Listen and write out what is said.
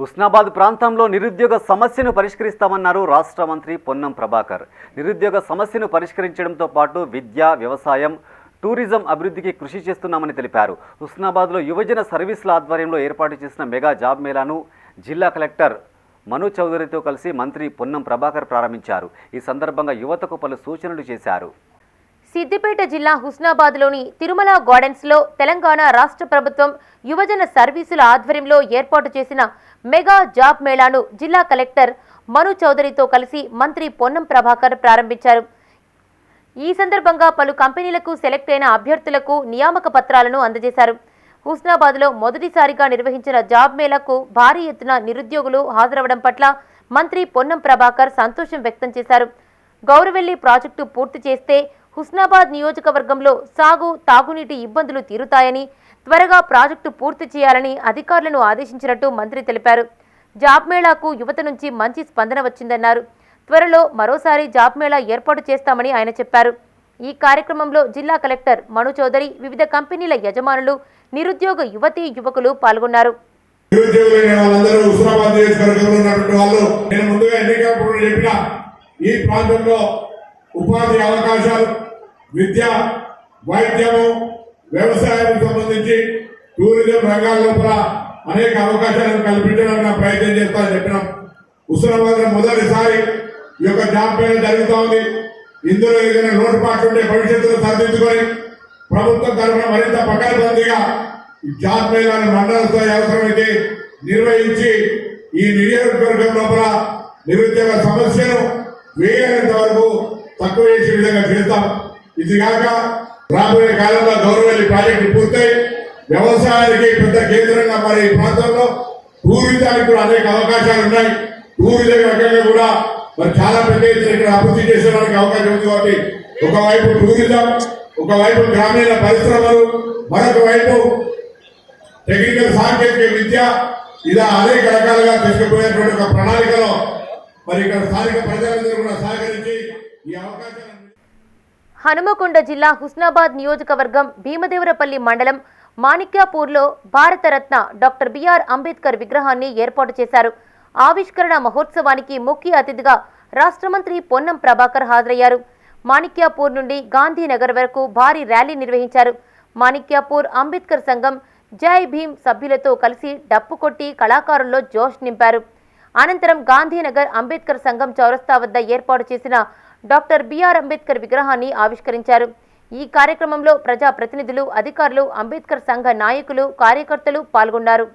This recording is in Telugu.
హుస్నాబాద్ ప్రాంతంలో నిరుద్యోగ సమస్యను పరిష్కరిస్తామన్నారు రాష్ట్ర మంత్రి పొన్నం ప్రభాకర్. నిరుద్యోగ సమస్యను పరిష్కరించడంతో పాటు విద్య వ్యవసాయం టూరిజం అభివృద్ధికి కృషి చేస్తున్నామని తెలిపారు. హుస్నాబాద్లో యువజన సర్వీసుల ఆధ్వర్యంలో ఏర్పాటు చేసిన మెగా జాబ్ మేళాను జిల్లా కలెక్టర్ మను చౌదరితో కలిసి మంత్రి పొన్నం ప్రభాకర్ ప్రారంభించారు. ఈ సందర్భంగా యువతకు పలు సూచనలు చేశారు. సిద్దిపేట జిల్లా హుస్నాబాద్లోని తిరుమల గార్డెన్స్లో తెలంగాణ రాష్ట్ర ప్రభుత్వం యువజన సర్వీసుల ఆధ్వర్యంలో ఏర్పాటు చేసిన మెగా జాబ్ మేళాను జిల్లా కలెక్టర్ మను చౌదరితో కలిసి మంత్రి పొన్నం ప్రభాకర్ ప్రారంభించారు. ఈ సందర్భంగా పలు కంపెనీలకు సెలెక్ట్ అయిన అభ్యర్థులకు నియామక పత్రాలను అందజేశారు. హుస్నాబాద్లో మొదటిసారిగా నిర్వహించిన జాబ్ మేళాకు భారీ ఎత్తున నిరుద్యోగులు హాజరవడం పట్ల మంత్రి పొన్నం ప్రభాకర్ సంతోషం వ్యక్తం చేశారు. గౌరవెల్లి ప్రాజెక్టు పూర్తి చేస్తే హుస్నాబాద్ నియోజకవర్గంలో సాగు తాగునీటి ఇబ్బందులు తీరుతాయని త్వరగా ప్రాజెక్టు పూర్తి చేయాలని అధికారులను ఆదేశించినట్టు మంత్రి తెలిపారు. జాబ్ మేళాకు యువత నుంచి మంచి స్పందన వచ్చిందన్నారు. త్వరలో మరోసారి జాబ్ మేళా ఏర్పాటు చేస్తామని ఆయన చెప్పారు. ఈ కార్యక్రమంలో జిల్లా కలెక్టర్ మను చౌదరి వివిధ కంపెనీల యజమానులు నిరుద్యోగ యువతీ యువకులు పాల్గొన్నారు. ఈ ప్రాంతంలో ఉపాధి అవకాశాలు విద్య వైద్యము వ్యవసాయానికి సంబంధించి టూరిజం రంగాల లోపల అనేక అవకాశాలను కల్పించడానికి ప్రయత్నం చేస్తానని చెప్పినాం. హుస్నాబాద్ మొదటిసారి ఈ యొక్క జాబ్ పైన జరుగుతూ ఉంది. ఇందులో ఏదైనా లోటుపాట్లు ఉంటే భవిష్యత్తులో సరిదిద్దుకొని ప్రభుత్వం తరఫున మరింత పకడ్బందీగా జాబ్ మేళాన్ని మండల స్థాయి అవసరమైతే నిర్వహించి ఈ నియోజకవర్గం లోపల నిరుద్యోగ సమస్యను వేయనంత వరకు తక్కువ చేసే విధంగా చేస్తాం. ఇది కాక రాబోయే కాలంలో గౌరవల్లి ప్రాజెక్టు పూర్తయి వ్యవసాయానికి పెద్ద కేంద్రంగా మరి ఈ ప్రాంతంలో టూరిజానికి కూడా అనేక అవకాశాలు ఉన్నాయి. టూరిజం రకంగా కూడా మరి చాలా పెద్ద ఎత్తున ఇక్కడ అభివృద్ధి చేసేదానికి అవకాశం ఉంది కాబట్టి ఒకవైపు టూరిజం ఒకవైపు గ్రామీణ పరిశ్రమలు మరొక వైపు టెక్నికల్ సాంకేతిక విద్య ఇలా అనేక రకాలుగా తీసుకుపోయేటువంటి ఒక ప్రణాళికలో మరి ఇక్కడ స్థానిక ప్రజలందరూ కూడా సహకరించి ఈ అవకాశాలను హనుమకొండ జిల్లా హుస్నాబాద్ నియోజకవర్గం భీమదేవరపల్లి మండలం మాణిక్యాపూర్లో Bharat Ratna doctor B R Ambedkar విగ్రహాన్ని ఏర్పాటు చేశారు. ఆవిష్కరణ మహోత్సవానికి ముఖ్య అతిథిగా రాష్ట్ర మంత్రి పొన్నం ప్రభాకర్ హాజరయ్యారు. మాణిక్యాపూర్ నుండి గాంధీనగర్ వరకు భారీ ర్యాలీ నిర్వహించారు. మాణిక్యాపూర్ అంబేద్కర్ సంఘం జై భీమ్ సభ్యులతో కలిసి డప్పు కొట్టి కళాకారుల్లో జోష్ నింపారు. అనంతరం గాంధీనగర్ అంబేద్కర్ సంఘం చౌరస్తా వద్ద ఏర్పాటు చేసిన డాక్టర్ బిఆర్ అంబేద్కర్ విగ్రహాన్ని ఆవిష్కరించారు. ఈ కార్యక్రమంలో ప్రజా ప్రతినిధులు అధికారులు అంబేద్కర్ సంఘ నాయకులు కార్యకర్తలు పాల్గొన్నారు.